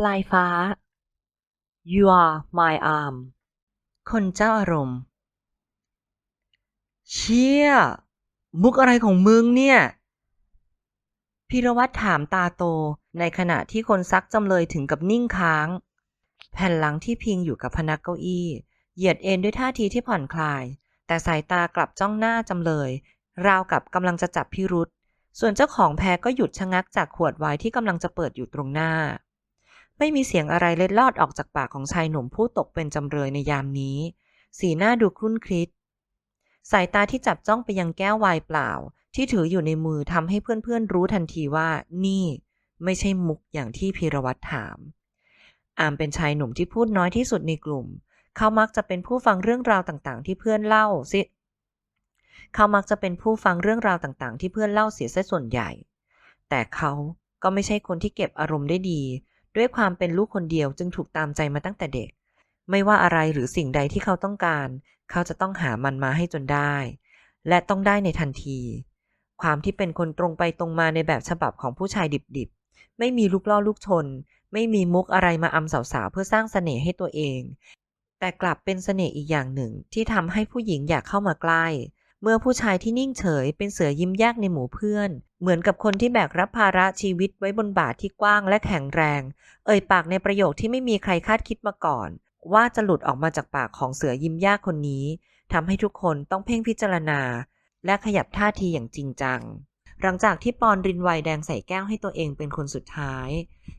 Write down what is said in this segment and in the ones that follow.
ปลายฟ้า you are my arm คนเจ้าอารมณ์ เชี่ย มุกอะไรของมึงเนี่ย พิรวัตรถามตาโตในขณะที่คนซักจำเลยถึงกับนิ่งค้าง แผ่นหลังที่พิงอยู่กับพนักเก้าอี้ เหยียดเอ็นด้วยท่าทีที่ผ่อนคลาย แต่สายตากลับจ้องหน้าจำเลย ราวกับกำลังจะจับพิรุษส่วนเจ้าของแพรก็หยุดชะงักจากขวดไวน์ที่กำลังจะเปิดอยู่ตรงหน้า ไม่มีเสียงอะไรเล็ดลอดออกจากปากของชายหนุ่มผู้ตกเป็นจำเลยในยามนี้ สีหน้าดูครุ่นคิด สายตาที่จับจ้องไปยังแก้วไวน์เปล่า ที่ถืออยู่ในมือทำให้เพื่อนๆรู้ทันทีว่า นี่ ไม่ใช่มุกอย่างที่พีรวัตรถาม อามเป็นชายหนุ่มที่พูดน้อยที่สุดในกลุ่ม เขามักจะเป็นผู้ฟังเรื่องราวต่างๆ ที่เพื่อนเล่าสิเขามักจะเป็นผู้ฟังเรื่องราวต่างๆ ที่เพื่อนเล่าเสียซะส่วนใหญ่ แต่เขาก็ไม่ใช่คนที่เก็บอารมณ์ได้ดี ด้วยความเป็นลูกคนเดียวจึงถูกตามใจมาตั้งแต่เด็ก ไม่ว่าอะไรหรือสิ่งใดที่เขาต้องการ เขาจะต้องหามันมาให้จนได้ และต้องได้ในทันที ความที่เป็นคนตรงไปตรงมาในแบบฉบับของผู้ชายดิบๆ ไม่มีลูกล่อลูกชน ไม่มีมุกอะไรมาอำสาวๆเพื่อสร้างเสน่ห์ให้ตัวเอง แต่กลับเป็นเสน่ห์อีกอย่างหนึ่งที่ทำให้ผู้หญิงอยากเข้ามาใกล้ เมื่อผู้ชายที่นิ่งเฉยเป็นเสือยิ้มยากในหมู่เพื่อน เหมือนกับคนที่แบกรับภาระชีวิตไว้บนบาทที่กว้างและแข็งแรง เอ่ยปากในประโยคที่ไม่มีใครคาดคิดมาก่อน ว่าจะหลุดออกมาจากปากของเสือยิ้มยากคนนี้ทำให้ทุกคนต้องเพ่งพิจารณา และขยับท่าทีอย่างจริงจัง หลังจากที่ปอนรินไวน์แดงใส่แก้วให้ตัวเองเป็นคนสุดท้าย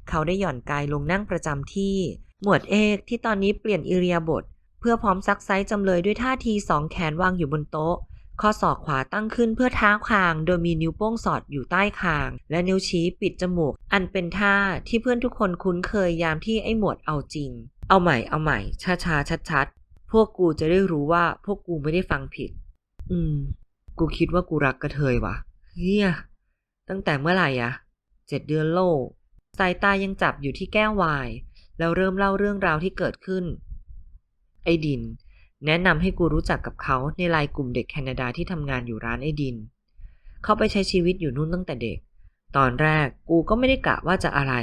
เขาได้หย่อนกายลงนั่งประจำที่ หมวดเอกที่ตอนนี้เปลี่ยนอิเรียาบท เพื่อพร้อมซักไซจำเลยด้วยท่าทีสองแขนวางอยู่บนโต๊ะ ข้อศอกขวาตั้งขึ้นเพื่อเท้าคาง โดยมีนิ้วโป้งสอดอยู่ใต้คาง และนิ้วชี้ปิดจมูก อันเป็นท่าที่เพื่อนทุกคนคุ้นเคยยามที่ไอ้หมวดเอาจริง เอาใหม่เอาใหม่ช้าช้าชัดชัดพวกกูจะได้รู้ว่าพวกกูไม่ได้ฟังผิด อืม กูคิดว่ากูรักกระเทยว่ะเฮียตั้งแต่เมื่อไหร่อะเจ็ดเดือนโลกสายตายังจับอยู่ที่แก้วไวน์แล้วเริ่มเล่าเรื่องราวที่เกิดขึ้น ไอ้ดิน แนะนำให้กูรู้จักกับเขาในไลน์กลุ่มเด็กแคนาดาที่ทำงานอยู่ร้านไอ้ดิน เขาไปใช้ชีวิตอยู่นู่นตั้งแต่เด็ก ตอนแรกกูก็ไม่ได้กะว่าจะอะไร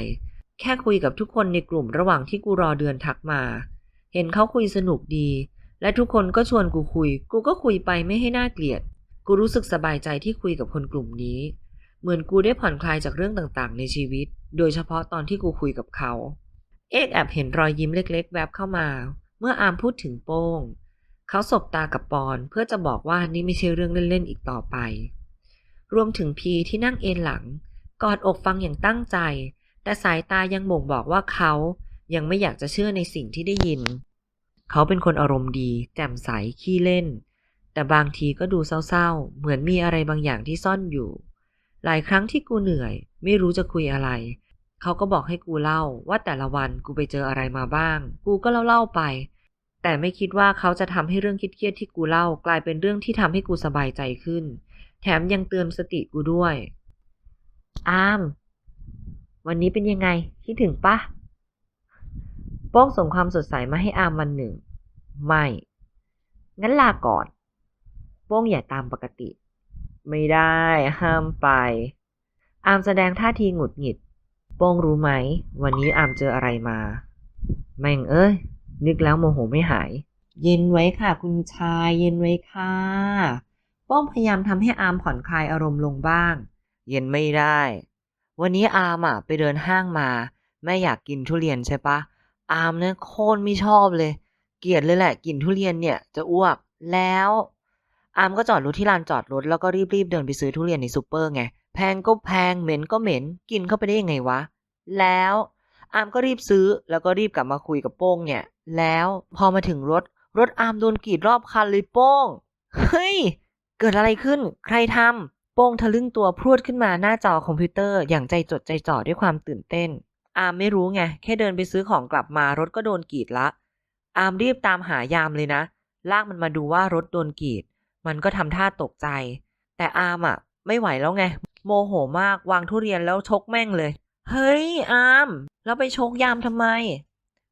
แค่คุยกับทุกคนในกลุ่มระหว่างที่กูรอเดือนทักมา เห็นเขาคุยสนุกดี และทุกคนก็ชวนกูคุย กูก็คุยไปไม่ให้น่าเกลียด กูรู้สึกสบายใจที่คุยกับคนกลุ่มนี้ เหมือนกูได้ผ่อนคลายจากเรื่องต่างๆ ในชีวิต โดยเฉพาะตอนที่กูคุยกับเขา เอกแอบเห็นรอยยิ้มเล็ก ๆ แวบเข้ามา เมื่ออามพูดถึงโป้ง เขาสบตากับปอนเพื่อจะบอกว่านี่ไม่ใช่เรื่องเล่นๆอีกต่อไป รวมถึงพีที่นั่งเอนหลัง กอดอกฟังอย่างตั้งใจ แต่สายตายังบ่งบอกว่าเขายังไม่อยากจะเชื่อในสิ่งที่ได้ยิน เขาเป็นคนอารมณ์ดี แจ่มใสขี้เล่น แต่บางทีก็ดูเศร้าๆ เหมือนมีอะไรบางอย่างที่ซ่อนอยู่ หลายครั้งที่กูเหนื่อย ไม่รู้จะคุยอะไร เขาก็บอกให้กูเล่าว่าแต่ละวันกูไปเจออะไรมาบ้าง กูก็เล่าๆไป แต่ไม่คิดว่าเขาจะทำให้เรื่องเครียดที่กูเล่ากลายเป็นเรื่องที่ทำให้กูสบายใจขึ้น แถมยังเตือนสติกูด้วย อาม วันนี้เป็นยังไง คิดถึงปะโป้งส่งความสดใสมาให้อามวันหนึ่ง ไม่ งั้นลาก่อน โป้งอย่าตามปกติ ไม่ได้ห้ามไป อามแสดงท่าทีหงุดหงิด โป้งรู้ไหม วันนี้อามเจออะไรมา แม่งเอ้ย นึกแล้วโมโหไม่หาย เย็นไว้ค่ะคุณชายเย็นไว้ค่ะโป้งพยายามทำให้อามผ่อนคลายอารมณ์ลงบ้าง เย็นไม่ได้ วันนี้อามอะไปเดินห้างมาแม่อยากกินทุเรียนใช่ปะอามเนี่ยโคตรไม่ชอบเลย เกลียดเลยแหละกินทุเรียนเนี่ยจะอ้วกแล้ว อามก็จอดรถที่ลานจอดรถแล้วก็รีบๆเดินไปซื้อทุเรียนในซูเปอร์ไงแพงก็แพงเหม็นก็เหม็น กินเข้าไปได้ยังไงวะ แล้วอามก็รีบซื้อแล้วก็รีบกลับมาคุยกับโป้งเนี่ย แล้วพอมาถึงรถ รถอาร์มโดนกรีดรอบคันเลยโป้ง เฮ้ย เกิดอะไรขึ้น ใครทำโป้งทะลึ่งตัวพรวดขึ้นมาหน้าจอคอมพิวเตอร์อย่างใจจดใจจ่อด้วยความตื่นเต้น อาร์มไม่รู้ไง แค่เดินไปซื้อของกลับมารถก็โดนกรีดละ อาร์มรีบตามหายามเลยนะ ลากมันมาดูว่ารถโดนกรีด มันก็ทำท่าตกใจ แต่อาร์มอะ ไม่ไหวแล้วไง โมโหมากวางทุเรียนแล้วชกแม่งเลย เฮ้ยอาร์มแล้วไปชกยามทำไม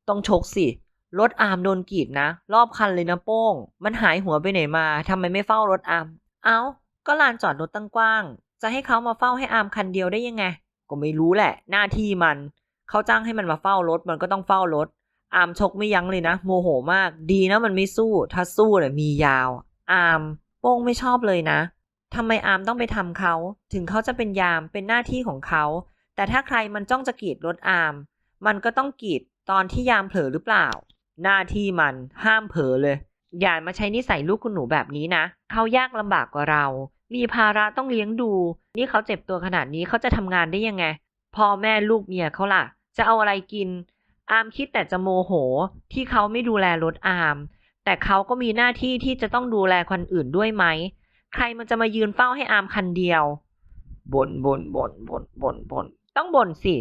ต้องชกสิ รถอามโดนกีดนะ รอบคันเลยนะโป้ง มันหายหัวไปไหนมาทำไมไม่เฝ้ารถอามเอา้า ก็ลานจอดรถตั้งกว้าง จะให้เขามาเฝ้าให้อามคันเดียวได้ยังไง ก็ไม่รู้แหละ หน้าที่มัน เขาจ้างให้มันมาเฝ้ารถมันก็ต้องเฝ้ารถ อามชกไม่ยั้งเลยนะ โมโหมาก ดีนะมันไม่สู้ ถ้าสู้เนี่ยมียาว อามโป้งไม่ชอบเลยนะทำไมอามต้องไปทำเขา ถึงเขาจะเป็นยามเป็นหน้าที่ของเขา แต่ถ้าใครมันจ้องจะกีดรถอามมันก็ต้องกีดตอนที่ยามเผลอหรือเปล่า หน้าที่มันห้ามเผลอเลย อย่ามาใช้นิสัยลูกคุณหนูแบบนี้นะเขายากลำบากกว่าเรา มีภาระต้องเลี้ยงดู นี่เขาเจ็บตัวขนาดนี้เขาจะทำงานได้ยังไงพ่อแม่ลูกเมียเขาล่ะ จะเอาอะไรกิน อามคิดแต่จะโมโห ที่เขาไม่ดูแลรถอาม แต่เขาก็มีหน้าที่ที่จะต้องดูแลคนอื่นด้วยไหม ใครมันจะมายืนเฝ้าให้อามคันเดียวบ่นบ่นบ่นบ่นบ่นบ่นต้องบ่นสิ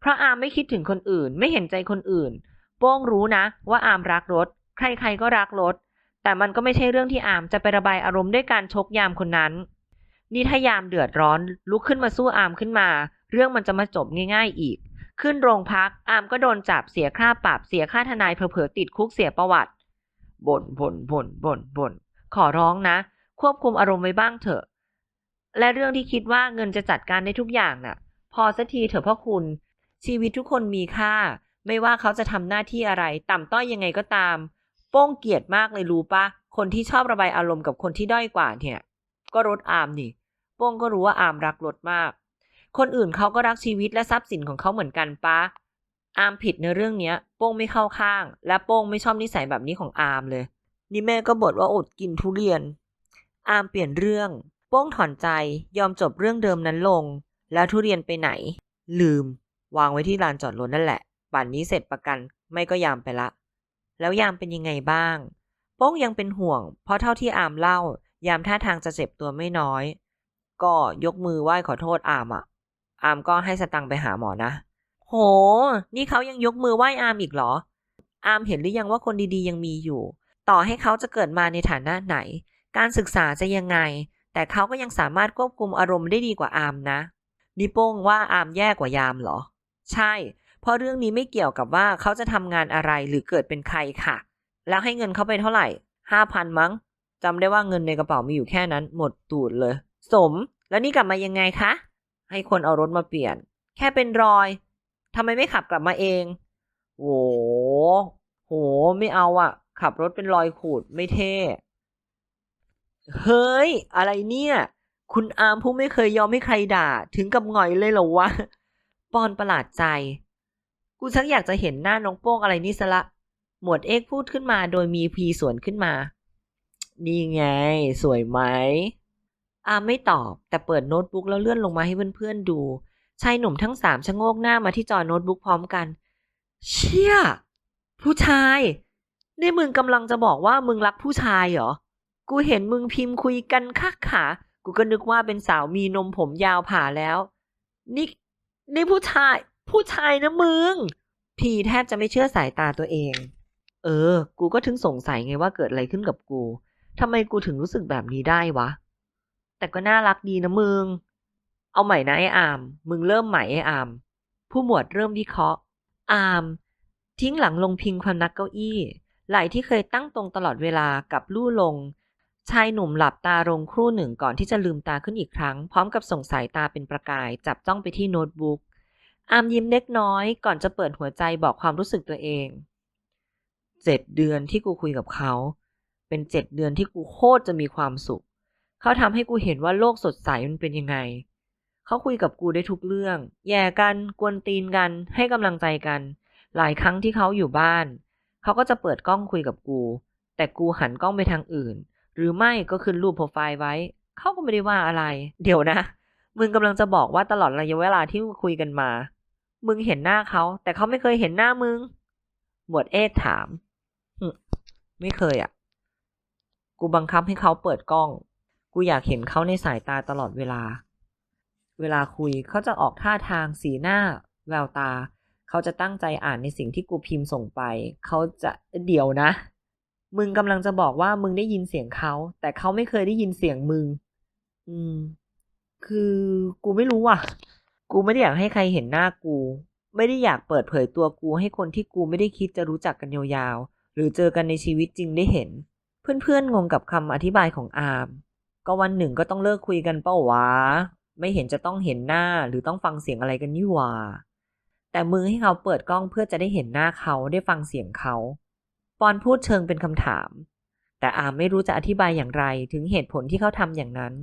เพราะอามไม่คิดถึงคนอื่น ไม่เห็นใจคนอื่น โป้งรู้นะว่าอามรักรถ ใครๆก็รักรถ แต่มันก็ไม่ใช่เรื่องที่อามจะไประบายอารมณ์ด้วยการชกยามคนนั้น นี่ถ้ายามเดือดร้อน ลุกขึ้นมาสู้อามขึ้นมา เรื่องมันจะมาจบง่ายๆอีก ขึ้นโรงพักอามก็โดนจับเสียค่าปรับเสียค่าทนายเผลอๆติดคุกเสียประวัติบ่นบ่นบ่นบ่นบ่นขอร้องนะ ควบคุมอารมณ์ไว้บ้างเถอะ และเรื่องที่คิดว่าเงินจะจัดการได้ทุกอย่างน่ะ พอสักทีเถอะพ่อคุณ ชีวิตทุกคนมีค่า ไม่ว่าเขาจะทำหน้าที่อะไร ต่ำต้อยยังไงก็ตาม โป้งเกลียดมากเลยรู้ปะคนที่ชอบระบายอารมณ์กับคนที่ด้อยกว่าเนี่ย ก็รถอามนี่ โป้งก็รู้ว่าอามรักรถมาก คนอื่นเขาก็รักชีวิตและทรัพย์สินของเขาเหมือนกันปะอามผิดในเรื่องเนี้ย โป้งไม่เข้าข้าง และโป้งไม่ชอบนิสัยแบบนี้ของอามเลย นี่แม่ก็บ่นว่าอดกินทุเรียน อามเปลี่ยนเรื่อง โป้งถอนใจยอมจบเรื่องเดิมนั้นลง แล้วทุเรียนไปไหน ลืม วางไว้ที่ลานจอดรถนั่นแหละ ป่านนี้เสร็จประกัน ไม่ก็ยามไปละ แล้วยามเป็นยังไงบ้าง โป้งยังเป็นห่วง เพราะเท่าที่อามเล่า ยามท่าทางจะเจ็บตัวไม่น้อย ก็ยกมือไหว้ขอโทษอามอะอามก็ให้สตังไปหาหมอนะ โห นี่เขายังยกมือไหว้อามอีกเหรอ อามเห็นหรือยังว่าคนดีๆยังมีอยู่ ต่อให้เขาจะเกิดมาในฐานะไหน การศึกษาจะยังไง แต่เขาก็ยังสามารถควบคุมอารมณ์ได้ดีกว่าอามนะ นิโป้งว่าอามแย่กว่ายามเหรอ ใช่ เพราะเรื่องนี้ไม่เกี่ยวกับว่าเขาจะทำงานอะไรหรือเกิดเป็นใครค่ะ แล้วให้เงินเขาไปเท่าไหร่ห้าพันมั้งจำได้ว่าเงินในกระเป๋ามีอยู่แค่นั้น หมดตูดเลย สม แล้วนี่กลับมายังไงคะ ให้คนเอารถมาเปลี่ยน แค่เป็นรอยทำไมไม่ขับกลับมาเองโหโห ไม่เอาอะขับรถเป็นรอยขูดไม่เท่ เฮ้ย อะไรเนี่ย คุณอาร์มผู้ไม่เคยยอมให้ใครด่า ถึงกับหงอยเลยเหรอวะ ปอนประหลาดใจ กูชักอยากจะเห็นหน้าน้องโป้งอะไรนี่ซะละ หมวดเอกพูดขึ้นมาโดยมีพีสวนขึ้นมา นี่ไง สวยไหมอามไม่ตอบ แต่เปิดโน้ตบุ๊กแล้วเลื่อนลงมาให้เพื่อนๆดู ชายหนุ่มทั้งสามชะโงกหน้ามาที่จอโน้ตบุ๊กพร้อมกัน เชี่ย ผู้ชาย นี่มึงกำลังจะบอกว่ามึงรักผู้ชายเหรอ กูเห็นมึงพิมพ์คุยกันคักขา กูก็นึกว่าเป็นสาวมีนมผมยาวผ่าแล้ว นี่ นี่ผู้ชาย ผู้ชายนะมึง พีแทบจะไม่เชื่อสายตาตัวเอง เออ กูก็ถึงสงสัยไงว่าเกิดอะไรขึ้นกับกูทำไมกูถึงรู้สึกแบบนี้ได้วะ แต่ก็น่ารักดีนะมึง เอาใหม่นะไอ้อาม มึงเริ่มใหม่ไอ้อาม ผู้หมวดเริ่มวิเคราะห์ อาม ทิ้งหลังลงพิงความนักเก้าอี้ไหล่ที่เคยตั้งตรงตลอดเวลากับลู่ลง ชายหนุ่มหลับตาลงครู่หนึ่งก่อนที่จะลืมตาขึ้นอีกครั้ง พร้อมกับส่งสายตาเป็นประกาย จับจ้องไปที่โน้ตบุ๊ก อามยิ้มเล็กน้อยก่อนจะเปิดหัวใจบอกความรู้สึกตัวเอง เจ็ดเดือนที่กูคุยกับเขา เป็นเจ็ดเดือนที่กูโคตรจะมีความสุข เขาทำให้กูเห็นว่าโลกสดใสมันเป็นยังไง เขาคุยกับกูได้ทุกเรื่อง แย่กัน กวนตีนกัน ให้กำลังใจกัน หลายครั้งที่เขาอยู่บ้าน เขาก็จะเปิดกล้องคุยกับกู แต่กูหันกล้องไปทางอื่น หรือไม่ก็ขึ้นรูปโปรไฟล์ไว้ เขาก็ไม่ได้ว่าอะไร เดี๋ยวนะ มึงกำลังจะบอกว่าตลอดระยะเวลาที่คุยกันมา มึงเห็นหน้าเขา แต่เขาไม่เคยเห็นหน้ามึง หมวดเอกถามไม่เคยอะ กูบังคับให้เขาเปิดกล้อง กูอยากเห็นเขาในสายตาตลอดเวลา เวลาคุยเขาจะออกท่าทางสีหน้า แววตา เขาจะตั้งใจอ่านในสิ่งที่กูพิมพ์ส่งไป เขาจะเดี๋ยวนะ มึงกำลังจะบอกว่ามึงได้ยินเสียงเขา แต่เขาไม่เคยได้ยินเสียงมึง อืม คือกูไม่รู้ว่ะ กูไม่ได้อยากให้ใครเห็นหน้ากู ไม่ได้อยากเปิดเผยตัวกูให้คนที่กูไม่ได้คิดจะรู้จักกันยาวๆ หรือเจอกันในชีวิตจริงได้เห็น เพื่อนๆงงกับคำอธิบายของอาร์มก็วันหนึ่งก็ต้องเลิกคุยกันเป้าวะ ไม่เห็นจะต้องเห็นหน้าหรือต้องฟังเสียงอะไรกันนี่หว่า แต่มือให้เขาเปิดกล้องเพื่อจะได้เห็นหน้าเขาได้ฟังเสียงเขาปอนพูดเชิงเป็นคำถาม แต่อาร์มไม่รู้จะอธิบายอย่างไรถึงเหตุผลที่เขาทำอย่างนั้น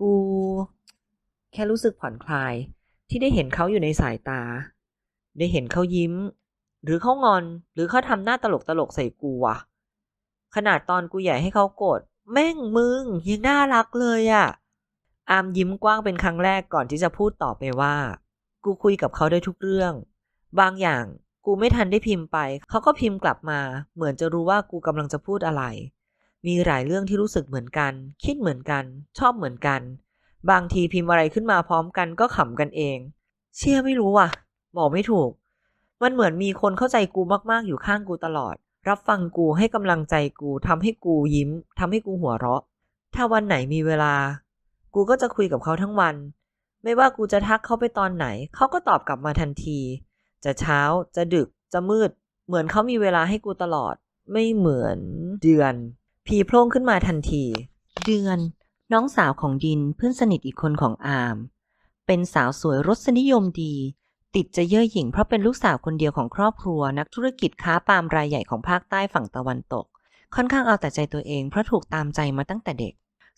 กู แค่รู้สึกผ่อนคลาย ที่ได้เห็นเขาอยู่ในสายตา ได้เห็นเขายิ้ม หรือเขางอน หรือเขาทำหน้าตลกตลกใส่กูอะขนาดตอนกูใหญ่ให้เขาโกรธแม่งมึงยังน่ารักเลยอะอามยิ้มกว้างเป็นครั้งแรกก่อนที่จะพูดต่อไปว่า กูคุยกับเขาได้ทุกเรื่อง บางอย่างกูไม่ทันได้พิมพ์ไป เขาก็พิมพ์กลับมา เหมือนจะรู้ว่ากูกำลังจะพูดอะไร มีหลายเรื่องที่รู้สึกเหมือนกัน คิดเหมือนกัน ชอบเหมือนกัน บางทีพิมพ์อะไรขึ้นมาพร้อมกันก็ขำกันเอง เชื่อไม่รู้ว่ะ บอกไม่ถูก มันเหมือนมีคนเข้าใจกูมากๆ อยู่ข้างกูตลอด รับฟังกูให้กำลังใจกูทำให้กูยิ้มทำให้กูหัวเราะ ถ้าวันไหนมีเวลา กูก็จะคุยกับเขาทั้งวัน ไม่ว่ากูจะทักเขาไปตอนไหน เขาก็ตอบกลับมาทันที จะเช้าจะดึกจะมืด เหมือนเขามีเวลาให้กูตลอด ไม่เหมือนเดือน พีโพล่งขึ้นมาทันที เดือน น้องสาวของดินเพื่อนสนิทอีกคนของอาม เป็นสาวสวยรสนิยมดี ติดจะเย่อหยิ่งเพราะเป็นลูกสาวคนเดียวของครอบครัว นักธุรกิจค้าปาล์มรายใหญ่ของภาคใต้ฝั่งตะวันตก ค่อนข้างเอาแต่ใจตัวเองเพราะถูกตามใจมาตั้งแต่เด็ก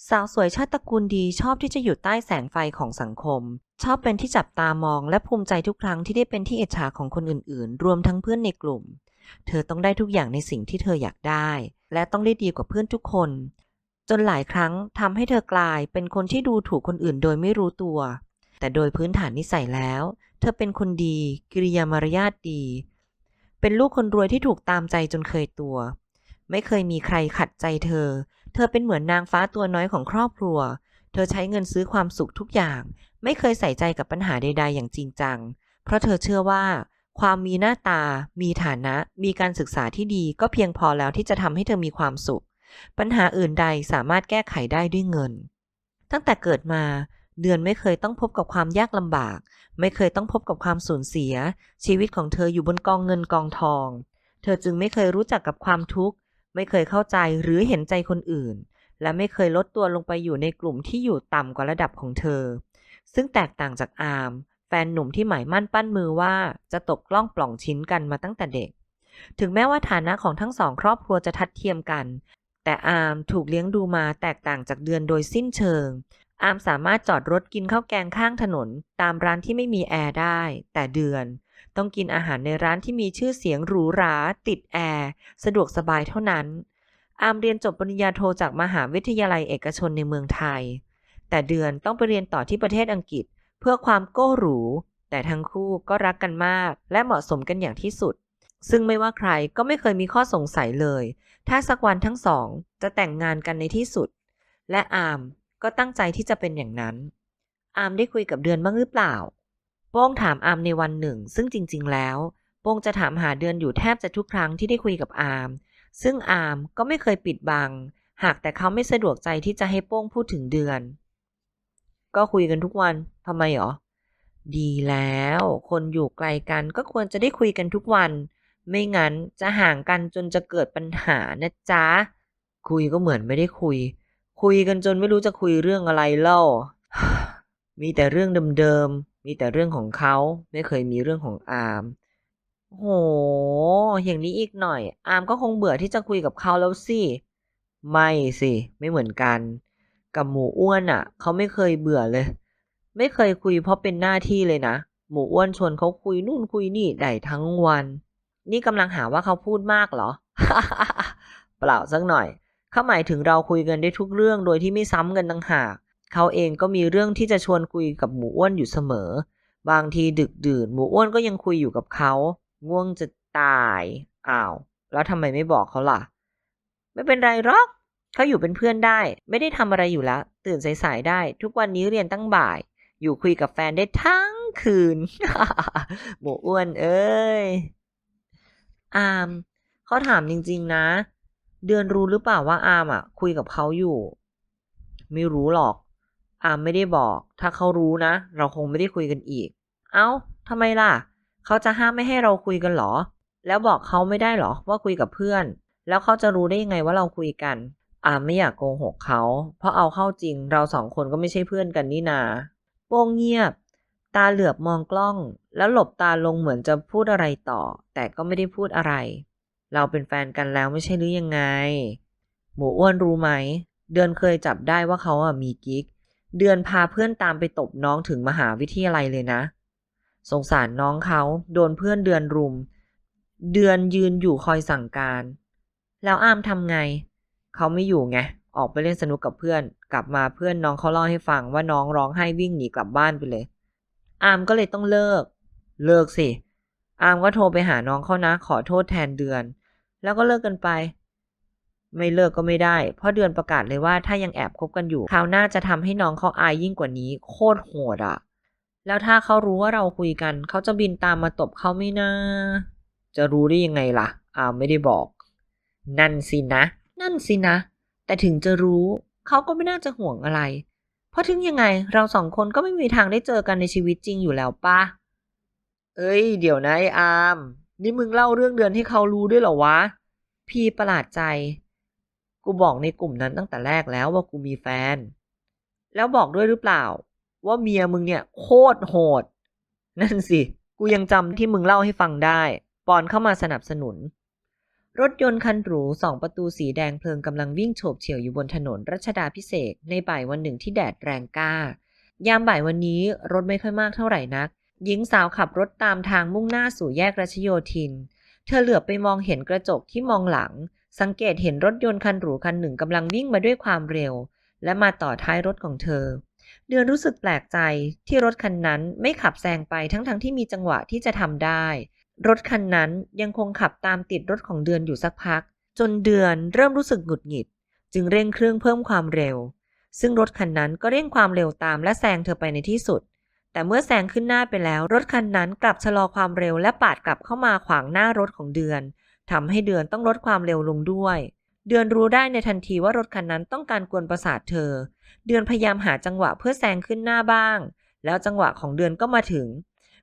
สาวสวยชาติตระกูลดีชอบที่จะอยู่ใต้แสงไฟของสังคม ชอบเป็นที่จับตามองและภูมิใจทุกครั้งที่ได้เป็นที่อิจฉาของคนอื่นๆ รวมทั้งเพื่อนในกลุ่ม เธอต้องได้ทุกอย่างในสิ่งที่เธออยากได้ และต้องได้ดีกว่าเพื่อนทุกคน จนหลายครั้งทำให้เธอกลายเป็นคนที่ดูถูกคนอื่นโดยไม่รู้ตัว แต่โดยพื้นฐานนิสัยแล้ว เธอเป็นคนดี กิริยามารยาทดี เป็นลูกคนรวยที่ถูกตามใจจนเคยตัว ไม่เคยมีใครขัดใจเธอ เธอเป็นเหมือนนางฟ้าตัวน้อยของครอบครัว เธอใช้เงินซื้อความสุขทุกอย่าง ไม่เคยใส่ใจกับปัญหาใด ๆ อย่างจริงจัง เพราะเธอเชื่อว่า ความมีหน้าตา มีฐานะ มีการศึกษาที่ดีก็เพียงพอแล้วที่จะทำให้เธอมีความสุข ปัญหาอื่นใดสามารถแก้ไขได้ด้วยเงิน ตั้งแต่เกิดมาเดือนไม่เคยต้องพบกับความยากลำบาก ไม่เคยต้องพบกับความสูญเสีย ชีวิตของเธออยู่บนกองเงินกองทอง เธอจึงไม่เคยรู้จักกับความทุกข์ ไม่เคยเข้าใจหรือเห็นใจคนอื่น และไม่เคยลดตัวลงไปอยู่ในกลุ่มที่อยู่ต่ำกว่าระดับของเธอ ซึ่งแตกต่างจากอาร์มแฟนหนุ่มที่หมายมั่นปั้นมือว่าจะตกกล้องปล่องชิ้นกันมาตั้งแต่เด็ก ถึงแม้ว่าฐานะของทั้งสองครอบครัวจะทัดเทียมกัน แต่อาร์มถูกเลี้ยงดูมาแตกต่างจากเดือนโดยสิ้นเชิง อาร์มสามารถจอดรถกินข้าวแกงข้างถนน ตามร้านที่ไม่มีแอร์ได้ แต่เดือน ต้องกินอาหารในร้านที่มีชื่อเสียงหรูหรา ติดแอร์ สะดวกสบายเท่านั้น อาร์มเรียนจบปริญญาโทจากมหาวิทยาลัยเอกชนในเมืองไทย แต่เดือนต้องไปเรียนต่อที่ประเทศอังกฤษ เพื่อความโก้หรู แต่ทั้งคู่ก็รักกันมาก และเหมาะสมกันอย่างที่สุดซึ่งไม่ว่าใครก็ไม่เคยมีข้อสงสัยเลย ถ้าสักวันทั้งสองจะแต่งงานกันในที่สุด และอาร์มก็ตั้งใจที่จะเป็นอย่างนั้น อาร์มได้คุยกับเดือนบ้างหรือเปล่า โป้งถามอาร์มในวันหนึ่ง ซึ่งจริง ๆ แล้ว โป้งจะถามหาเดือนอยู่แทบจะทุกครั้งที่ได้คุยกับอาร์ม ซึ่งอาร์มก็ไม่เคยปิดบัง หากแต่เขาไม่สะดวกใจที่จะให้โป้งพูดถึงเดือน ก็คุยกันทุกวันทำไมหรอ ดีแล้ว คนอยู่ไกลกันก็ควรจะได้คุยกันทุกวัน ไม่งั้นจะห่างกันจนจะเกิดปัญหานะจ๊ะ คุยก็เหมือนไม่ได้คุย คุยกันจนไม่รู้จะคุยเรื่องอะไรเล่า มีแต่เรื่องเดิมๆ มีแต่เรื่องของเขาไม่เคยมีเรื่องของอามโห อย่างนี้อีกหน่อย อามก็คงเบื่อที่จะคุยกับเขาแล้วสิ ไม่สิ ไม่เหมือนกัน กับหมูอ้วนอะ เขาไม่เคยเบื่อเลย ไม่เคยคุยเพราะเป็นหน้าที่เลยนะ หมูอ้วนชวนเขาคุยนู่นคุยนี่ได้ทั้งวัน นี่กำลังหาว่าเขาพูดมากเหรอ เปล่าสักหน่อย เขาหมายถึงเราคุยกันได้ทุกเรื่องโดยที่ไม่ซ้ำกันต่างหาก เขาเองก็มีเรื่องที่จะชวนคุยกับหมูอ้วนอยู่เสมอ บางทีดึกดื่นหมูอ้วนก็ยังคุยอยู่กับเขา ง่วงจะตาย อ้าว แล้วทำไมไม่บอกเขาล่ะ ไม่เป็นไรหรอก เขาอยู่เป็นเพื่อนได้ ไม่ได้ทำอะไรอยู่แล้ว ตื่นสายๆได้ ทุกวันนี้เรียนตั้งบ่าย อยู่คุยกับแฟนได้ทั้งคืน หมูอ้วนเอ้ย อามเขาถามจริง ๆ นะ เดือนรู้หรือเปล่าว่าอามอะ คุยกับเขาอยู่ ไม่รู้หรอก อามไม่ได้บอก ถ้าเขารู้นะ เราคงไม่ได้คุยกันอีก เอ้าทำไมล่ะ เขาจะห้ามไม่ให้เราคุยกันเหรอ แล้วบอกเขาไม่ได้เหรอว่าคุยกับเพื่อน แล้วเขาจะรู้ได้ยังไงว่าเราคุยกัน อามไม่อยากโกหกเขา เพราะเอาเข้าจริง เราสองคนก็ไม่ใช่เพื่อนกันนี่นา โป้งเงียบ ตาเหลือบมองกล้อง แล้วหลบตาลงเหมือนจะพูดอะไรต่อ แต่ก็ไม่ได้พูดอะไร เราเป็นแฟนกันแล้วไม่ใช่หรือยังไง หมูอ้วนรู้ไหม เดือนเคยจับได้ว่าเขาอะมีกิ๊ก เดือนพาเพื่อนตามไปตบน้องถึงมหาวิทยาลัยเลยนะ สงสารน้องเขาโดนเพื่อนเดือนรุม เดือนยืนอยู่คอยสั่งการ แล้วอามทำไง เขาไม่อยู่ไงออกไปเล่นสนุกกับเพื่อน กลับมาเพื่อนน้องเขาเล่าให้ฟังว่าน้องร้องไห้วิ่งหนีกลับบ้านไปเลย อาร์มก็เลยต้องเลิก เลิกสิ อาร์มก็โทรไปหาน้องเขานะ ขอโทษแทนเดือน แล้วก็เลิกกันไป ไม่เลิกก็ไม่ได้ เพราะเดือนประกาศเลยว่าถ้ายังแอบคบกันอยู่ คราวหน้าจะทำให้น้องเขาอายยิ่งกว่านี้ โคตรโหดอะ่ะ แล้วถ้าเขารู้ว่าเราคุยกัน เขาจะบินตามมาตบเขาไม่นะจะรู้ได้ยังไงล่ะ อามไม่ได้บอก นั่นสินะ นั่นสินะ แต่ถึงจะรู้ เขาก็ไม่น่าจะห่วงอะไร เพราะถึงยังไงเราสองคนก็ไม่มีทางได้เจอกันในชีวิตจริงอยู่แล้วปะเอ้ย เดี๋ยวนะไออามนี่มึงเล่าเรื่องเดือนให้เขารู้ด้วยเหรอวะ พี่ประหลาดใจ กูบอกในกลุ่มนั้นตั้งแต่แรกแล้วว่ากูมีแฟน แล้วบอกด้วยหรือเปล่า ว่าเมียมึงเนี่ยโคตรโหด นั่นสิ กูยังจำที่มึงเล่าให้ฟังได้ ปอนเข้ามาสนับสนุน รถยนต์คันหรูสองประตูสีแดงเพลิงกำลังวิ่งโฉบเฉี่ยวอยู่บนถนนรัชดาพิเศษในบ่ายวันหนึ่งที่แดดแรงกล้า ยามบ่ายวันนี้รถไม่ค่อยมากเท่าไหร่นัก หญิงสาวขับรถตามทางมุ่งหน้าสู่แยกรัชโยธิน เธอเหลือบไปมองเห็นกระจกที่มองหลัง สังเกตเห็นรถยนต์คันหรูคันหนึ่งกำลังวิ่งมาด้วยความเร็ว และมาต่อท้ายรถของเธอ เดือนรู้สึกแปลกใจที่รถคันนั้นไม่ขับแซงไปทั้งๆทที่มีจังหวะที่จะทำได้ รถคันนั้นยังคงขับตามติดรถของเดือนอยู่สักพัก จนเดือนเริ่มรู้สึกหงุดหงิด จึงเร่งเครื่องเพิ่มความเร็ว ซึ่งรถคันนั้นก็เร่งความเร็วตามและแซงเธอไปในที่สุด แต่เมื่อแซงขึ้นหน้าไปแล้ว รถคันนั้นกลับชะลอความเร็วและปาดกลับเข้ามาขวางหน้ารถของเดือนทำให้เดือนต้องลดความเร็วลงด้วย เดือนรู้ได้ในทันทีว่ารถคันนั้นต้องการกวนประสาทเธอ เดือนพยายามหาจังหวะเพื่อแซงขึ้นหน้าบ้าง แล้วจังหวะของเดือนก็มาถึง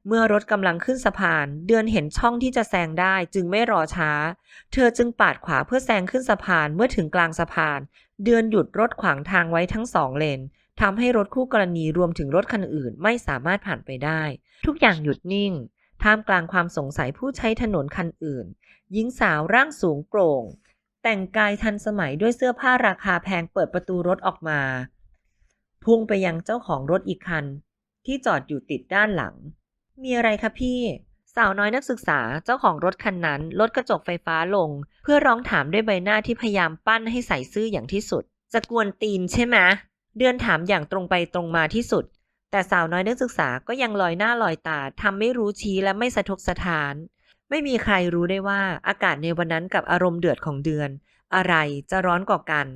เมื่อรถกำลังขึ้นสะพาน เดือนเห็นช่องที่จะแซงได้จึงไม่รอช้า เธอจึงปาดขวาเพื่อแซงขึ้นสะพานเมื่อถึงกลางสะพาน เดือนหยุดรถขวางทางไว้ทั้งสองเลนทำให้รถคู่กรณีรวมถึงรถคันอื่นไม่สามารถผ่านไปได้ ทุกอย่างหยุดนิ่ง ท่ามกลางความสงสัยผู้ใช้ถนนคันอื่น หญิงสาวร่างสูงโปร่ง แต่งกายทันสมัยด้วยเสื้อผ้าราคาแพงเปิดประตูรถออกมา พุ่งไปยังเจ้าของรถอีกคัน ที่จอดอยู่ติดด้านหลัง มีอะไรคะพี่ สาวน้อยนักศึกษาเจ้าของรถคันนั้นลดกระจกไฟฟ้าลง เพื่อร้องถามด้วยใบหน้าที่พยายามปั้นให้ใส่ซื่ออย่างที่สุด จะกวนตีนใช่ไหมเดือนถามอย่างตรงไปตรงมาที่สุด แต่สาวน้อยนักศึกษาก็ยังลอยหน้าลอยตาทำไม่รู้ชี้และไม่สะทกสะท้าน ไม่มีใครรู้ได้ว่าอากาศในวันนั้นกับอารมณ์เดือดของเดือน อะไรจะร้อนกว่ากัน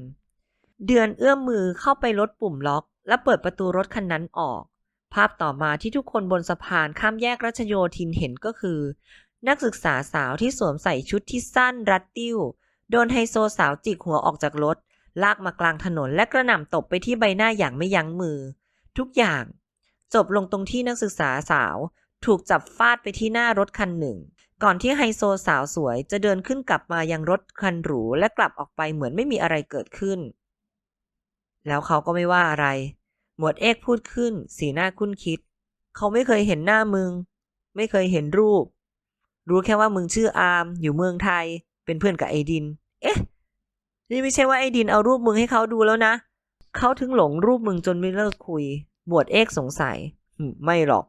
เดือนเอื้อมมือเข้าไปลดปุ่มล็อก และเปิดประตูรถคันนั้นออก ภาพต่อมาที่ทุกคนบนสะพานข้ามแยกรัชโยธินเห็นก็คือ นักศึกษาสาวที่สวมใส่ชุดที่สั้นรัดติ้ว โดนไฮโซสาวจิกหัวออกจากรถ ลากมากลางถนนและกระหน่ำตบไปที่ใบหน้าอย่างไม่ยั้งมือ ทุกอย่าง จบลงตรงที่นักศึกษาสาว ถูกจับฟาดไปที่หน้ารถคันหนึ่ง ก่อนที่ไฮโซสาวสวยจะเดินขึ้นกลับมายังรถคันหรูและกลับออกไปเหมือนไม่มีอะไรเกิดขึ้น แล้วเขาก็ไม่ว่าอะไร หมวดเอกพูดขึ้น สีหน้าคุ้นคิด เขาไม่เคยเห็นหน้ามึง ไม่เคยเห็นรูป รู้แค่ว่ามึงชื่ออาร์มอยู่เมืองไทย เป็นเพื่อนกับไอดิน เอ๊ะ นี่ไม่ใช่ว่าไอดินเอารูปมึงให้เขาดูแล้วนะ เขาถึงหลงรูปมึงจนไม่เลิกคุย หมวดเอกสงสัย ไม่หรอก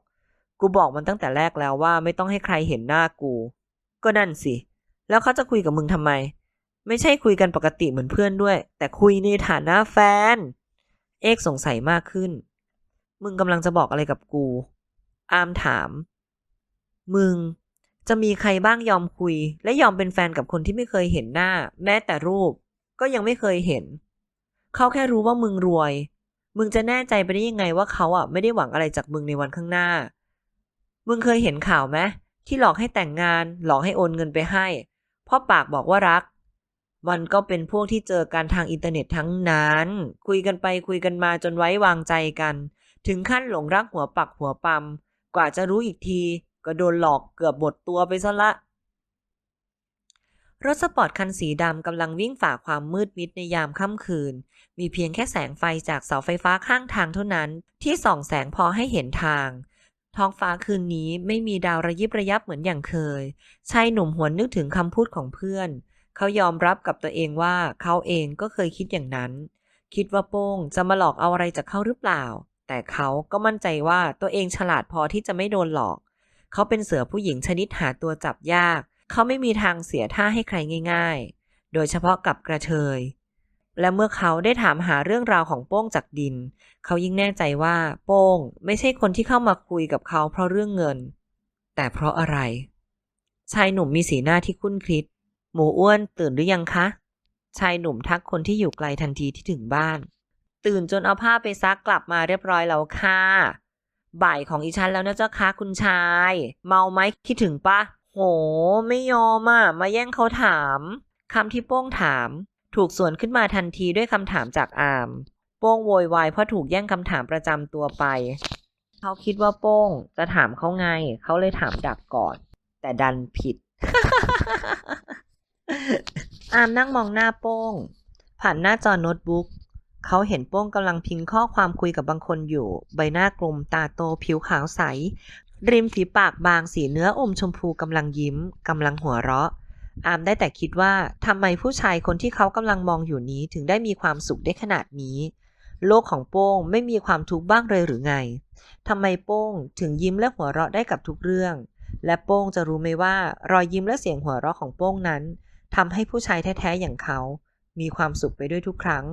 กูบอกมันตั้งแต่แรกแล้วว่าไม่ต้องให้ใครเห็นหน้ากู ก็นั่นสิ แล้วเขาจะคุยกับมึงทำไม ไม่ใช่คุยกันปกติเหมือนเพื่อนด้วย แต่คุยในฐานะแฟน เอกสงสัยมากขึ้น มึงกำลังจะบอกอะไรกับกู อามถาม มึงจะมีใครบ้างยอมคุย และยอมเป็นแฟนกับคนที่ไม่เคยเห็นหน้า แม้แต่รูป ก็ยังไม่เคยเห็น เขาแค่รู้ว่ามึงรวย มึงจะแน่ใจไปได้ยังไงว่าเขาอะไม่ได้หวังอะไรจากมึงในวันข้างหน้า มึงเคยเห็นข่าวไหมที่หลอกให้แต่งงาน หลอกให้โอนเงินไปให้พ่อปากบอกว่ารัก มันก็เป็นพวกที่เจอกันทางอินเทอร์เน็ตทั้งนั้น คุยกันไปคุยกันมาจนไว้วางใจกัน ถึงขั้นหลงรักหัวปักหัวปั๊มกว่าจะรู้อีกที ก็โดนหลอกเกือบหมดตัวไปซะละ รถสปอร์ตคันสีดำกำลังวิ่งฝ่าความมืดมิดในยามค่ำคืน มีเพียงแค่แสงไฟจากเสาไฟฟ้าข้างทางเท่านั้น ที่ส่องแสงพอให้เห็นทางท้องฟ้าคืนนี้ไม่มีดาวระยิบระยับเหมือนอย่างเคย ชายหนุ่มหวนนึกถึงคำพูดของเพื่อน เขายอมรับกับตัวเองว่าเขาเองก็เคยคิดอย่างนั้น คิดว่าโป้งจะมาหลอกเอาอะไรจากเขาหรือเปล่า แต่เขาก็มั่นใจว่าตัวเองฉลาดพอที่จะไม่โดนหลอก เขาเป็นเสือผู้หญิงชนิดหาตัวจับยาก เขาไม่มีทางเสียท่าให้ใครง่าย ๆ โดยเฉพาะกับกระเทย และเมื่อเขาได้ถามหาเรื่องราวของโป้งจากดิน เขายิ่งแน่ใจว่าโป้งไม่ใช่คนที่เข้ามาคุยกับเขาเพราะเรื่องเงิน แต่เพราะอะไร ชายหนุ่มมีสีหน้าที่คุ้นคิด หมูอ้วนตื่นหรือยังคะ ชายหนุ่มทักคนที่อยู่ไกลทันทีที่ถึงบ้าน ตื่นจนเอาผ้าไปซักกลับมาเรียบร้อยแล้วค่ะ บ่ายของอีฉันแล้วนะเจ้าคะคุณชาย เมาไหมคิดถึงปะ โห ไม่ยอมอะ มาแย่งเขาถามคำที่โป้งถาม ถูกสวนขึ้นมาทันทีด้วยคำถามจากอาม โป้งโวยวายเพราะถูกแย่งคำถามประจำตัวไป เขาคิดว่าโป้งจะถามเขาไง เขาเลยถามดักก่อน แต่ดันผิด อามนั่งมองหน้าโป้ง ผ่านหน้าจอโน้ตบุ๊ก เขาเห็นโป้งกำลังพิมพ์ข้อความคุยกับบางคนอยู่ ใบหน้ากลมตาโตผิวขาวใส ริมฝีปากบางสีเนื้ออมชมพูกำลังยิ้มกำลังหัวเราะ อามได้แต่คิดว่าทำไมผู้ชายคนที่เขากำลังมองอยู่นี้ถึงได้มีความสุขได้ขนาดนี้ โลกของโป้งไม่มีความทุกข์บ้างเลยหรือไงทำไมโป้งถึงยิ้มและหัวเราะได้กับทุกเรื่องและโป้งจะรู้ไหมว่ารอยยิ้มและเสียงหัวเราะของโป้งนั้น ทำให้ผู้ชายแท้ๆอย่างเขา มีความสุขไปด้วยทุกครั้ง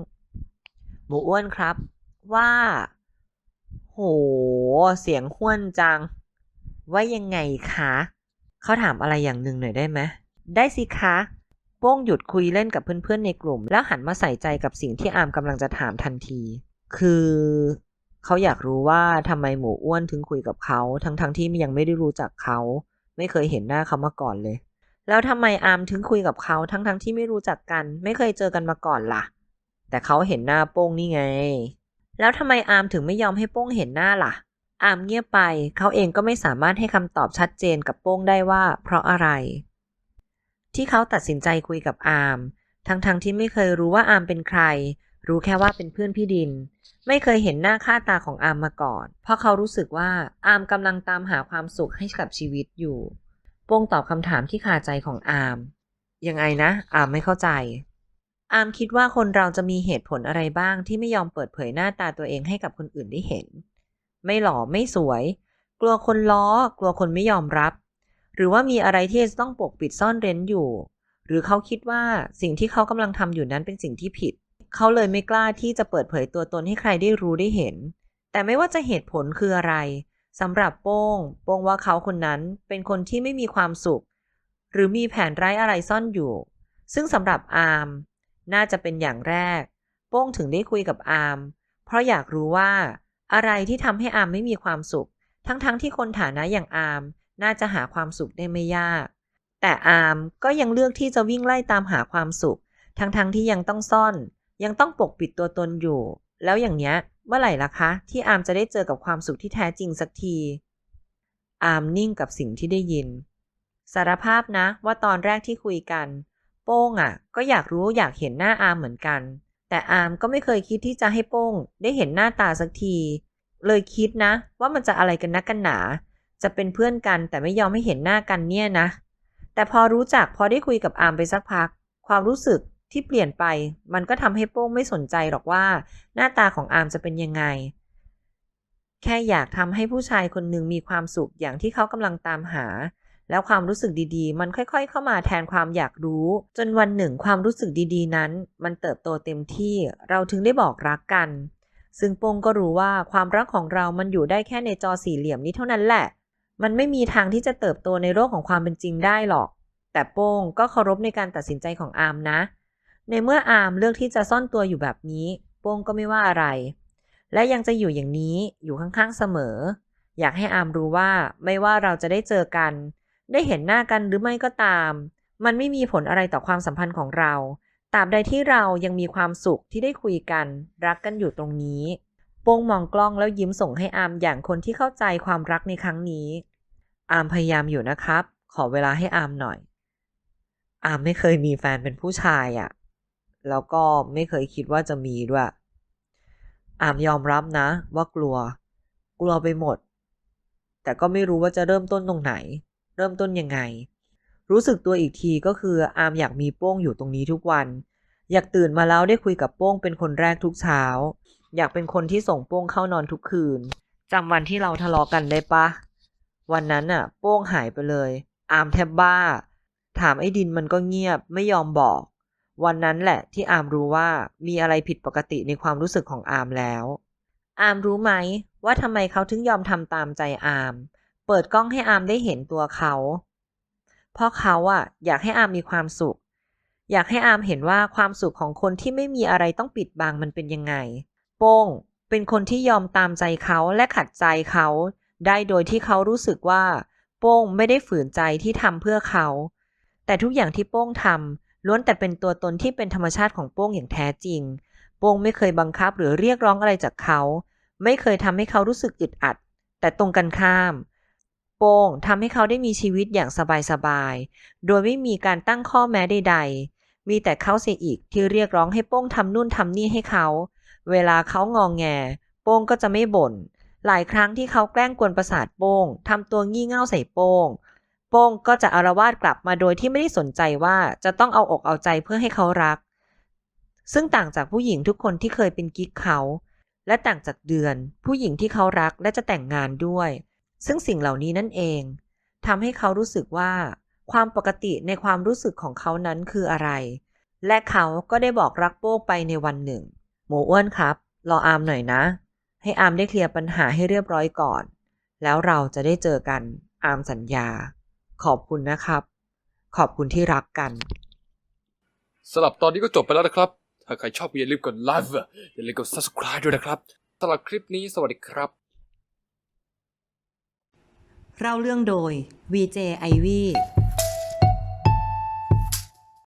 หมูอ้วนครับ ว่า โห เสียงห้วนจัง ว่ายังไงคะ เขาถามอะไรอย่างหนึ่งหน่อยได้ไหม ได้สิคะโป้งหยุดคุยเล่นกับเพื่อนๆในกลุ่ม แล้วหันมาใส่ใจกับสิ่งที่อามกำลังจะถามทันที คือ เขาอยากรู้ว่าทำไมหมูอ้วนถึงคุยกับเขา ทั้งๆที่ยังไม่ได้รู้จักเขา ไม่เคยเห็นหน้าเขามาก่อนเลย แล้วทำไมอาร์มถึงคุยกับเขาทั้งๆที่ไม่รู้จักกัน ไม่เคยเจอกันมาก่อนล่ะ แต่เขาเห็นหน้าโป้งนี่ไง แล้วทำไมอาร์มถึงไม่ยอมให้โป้งเห็นหน้าล่ะ อาร์มเงียบไป เขาเองก็ไม่สามารถให้คำตอบชัดเจนกับโป้งได้ว่า เพราะอะไร ที่เขาตัดสินใจคุยกับอาร์มทั้งๆทที่ไม่เคยรู้ว่าอาร์มเป็นใคร รู้แค่ว่าเป็นเพื่อนพี่ดิน ไม่เคยเห็นหน้าค่าตาของอาร์มมาก่อน เพราะเขารู้สึกว่าอาร์มกำลังตามหาความสุขให้กับชีวิตอยู่ ปงตอบคำถามที่คาใจของอาร์มยังไงนะ อาร์มไม่เข้าใจ อาร์มคิดว่าคนเราจะมีเหตุผลอะไรบ้างที่ไม่ยอมเปิดเผยหน้าตาตัวเองให้กับคนอื่นได้เห็น ไม่หล่อไม่สวย กลัวคนล้อ กลัวคนไม่ยอมรับ หรือว่ามีอะไรที่จะต้องปกปิดซ่อนเร้นอยู่ หรือเขาคิดว่าสิ่งที่เขากำลังทำอยู่นั้นเป็นสิ่งที่ผิด เขาเลยไม่กล้าที่จะเปิดเผยตัวตนให้ใครได้รู้ได้เห็น แต่ไม่ว่าจะเหตุผลคืออะไร สำหรับโป้ง โป้งว่าเขาคนนั้นเป็นคนที่ไม่มีความสุข หรือมีแผนร้ายอะไรซ่อนอยู่ ซึ่งสำหรับอาร์มน่าจะเป็นอย่างแรก โป้งถึงได้คุยกับอาร์มเพราะอยากรู้ว่าอะไรที่ทำให้อาร์มไม่มีความสุข ทั้งๆทที่คนฐานะอย่างอาร์มน่าจะหาความสุขได้ไม่ยาก แต่อาร์มก็ยังเลือกที่จะวิ่งไล่ตามหาความสุข ทั้งๆทที่ยังต้องซ่อน ยังต้องปกปิดตัวตนอยู่ แล้วอย่างเนี้ยเมื่อไหร่ล่ะคะ ที่อามจะได้เจอกับความสุขที่แท้จริงสักที อามนิ่งกับสิ่งที่ได้ยิน สารภาพนะว่าตอนแรกที่คุยกัน โป้งอะ ก็อยากรู้อยากเห็นหน้าอามเหมือนกัน แต่อามก็ไม่เคยคิดที่จะให้โป้ง ได้เห็นหน้าตาสักที เลยคิดนะ ว่ามันจะอะไรกันนักกันหนา จะเป็นเพื่อนกันแต่ไม่ยอมให้เห็นหน้ากันเนี่ยนะ แต่พอรู้จักพอได้คุยกับอามไปสักพัก ความรู้สึก ที่เปลี่ยนไป มันก็ทำให้โป้งไม่สนใจหรอกว่า หน้าตาของอาร์มจะเป็นยังไง แค่อยากทำให้ผู้ชายคนหนึ่งมีความสุขอย่างที่เขากำลังตามหา แล้วความรู้สึกดีๆ มันค่อย ๆ เข้ามาแทนความอยากรู้ จนวันหนึ่งความรู้สึกดีๆ นั้น มันเติบโตเต็มที่เราถึงได้บอกรักกัน ซึ่งโป้งก็รู้ว่าความรักของเรามันอยู่ได้แค่ในจอสี่เหลี่ยมนี้เท่านั้นแหละ มันไม่มีทางที่จะเติบโตในโลกของความเป็นจริงได้หรอก แต่โป้งก็เคารพในการตัดสินใจของอาร์มนะ ในเมื่ออาร์มเลือกที่จะซ่อนตัวอยู่แบบนี้ โป้งก็ไม่ว่าอะไร และยังจะอยู่อย่างนี้อยู่ข้างๆเสมอ อยากให้อาร์มรู้ว่าไม่ว่าเราจะได้เจอกัน ได้เห็นหน้ากันหรือไม่ก็ตาม มันไม่มีผลอะไรต่อความสัมพันธ์ของเราตราบใดที่เรายังมีความสุขที่ได้คุยกัน รักกันอยู่ตรงนี้ โป้งมองกล้องแล้วยิ้มส่งให้อามอย่างคนที่เข้าใจความรักในครั้งนี้ อามพยายามอยู่นะครับ ขอเวลาให้อามหน่อย อามไม่เคยมีแฟนเป็นผู้ชายอะ่ะ แล้วก็ไม่เคยคิดว่าจะมีด้วย อามยอมรับนะ ว่ากลัว กลัวไปหมด แต่ก็ไม่รู้ว่าจะเริ่มต้นตรงไหน เริ่มต้นยังไง รู้สึกตัวอีกทีก็คืออามอยากมีโป้งอยู่ตรงนี้ทุกวัน อยากตื่นมาแล้วได้คุยกับโป้งเป็นคนแรกทุกเช้า อยากเป็นคนที่ส่งโป้งเข้านอนทุกคืนจำวันที่เราทะเลาะกันได้ปะ วันนั้นน่ะโป้งหายไปเลย อามแทบบ้า ถามไอ้ดินมันก็เงียบไม่ยอมบอก วันนั้นแหละที่อามรู้ว่ามีอะไรผิดปกติในความรู้สึกของอามแล้ว อามรู้ไหมว่าทำไมเขาถึงยอมทำตามใจอาม เปิดกล้องให้อามได้เห็นตัวเขา เพราะเขาอะอยากให้อามมีความสุข อยากให้อามเห็นว่าความสุขของคนที่ไม่มีอะไรต้องปิดบังมันเป็นยังไง โป้งเป็นคนที่ยอมตามใจเขาและขัดใจเขา ได้โดยที่เขารู้สึกว่า โป้งไม่ได้ฝืนใจที่ทำเพื่อเขา แต่ทุกอย่างที่โป้งทำ ล้วนแต่เป็นตัวตนที่เป็นธรรมชาติของโป้งอย่างแท้จริง โป้งไม่เคยบังคับหรือเรียกร้องอะไรจากเขา ไม่เคยทำให้เขารู้สึกอึดอัด แต่ตรงกันข้าม โป้งทำให้เขาได้มีชีวิตอย่างสบายๆ โดยไม่มีการตั้งข้อแม้ใด ๆ มีแต่เขาเสียอีกที่เรียกร้องให้โป้งทำนู่นทำนี่ให้เขา เวลาเขางองแง โป้งก็จะไม่บ่น หลายครั้งที่เขาแกล้งกวนประสาทโป้งทำตัวงี่เง่าใส่โป้ง โป้งก็จะอารวาสกลับมาโดยที่ไม่ได้สนใจว่าจะต้องเอาอกเอาใจเพื่อให้เขารัก ซึ่งต่างจากผู้หญิงทุกคนที่เคยเป็นกิ๊กเขา และต่างจากเดือน ผู้หญิงที่เขารักและจะแต่งงานด้วย ซึ่งสิ่งเหล่านี้นั่นเองทำให้เขารู้สึกว่า ความปกติในความรู้สึกของเขานั้นคืออะไร และเขาก็ได้บอกรักโป้งไปในวันหนึ่ง หมูอ้วนครับ รออามหน่อยนะ ให้อามได้เคลียร์ปัญหาให้เรียบร้อยก่อน แล้วเราจะได้เจอกันอามสัญญา ขอบคุณนะครับ ขอบคุณที่รักกันสำหรับตอนนี้ก็จบไปแล้วนะครับ ถ้าใครชอบก็อย่าลืมกดไลค์อย่าลืมกด subscribe ด้วยนะครับสำหรับคลิปนี้สวัสดีครับ เล่าเรื่องโดย VJ Ivy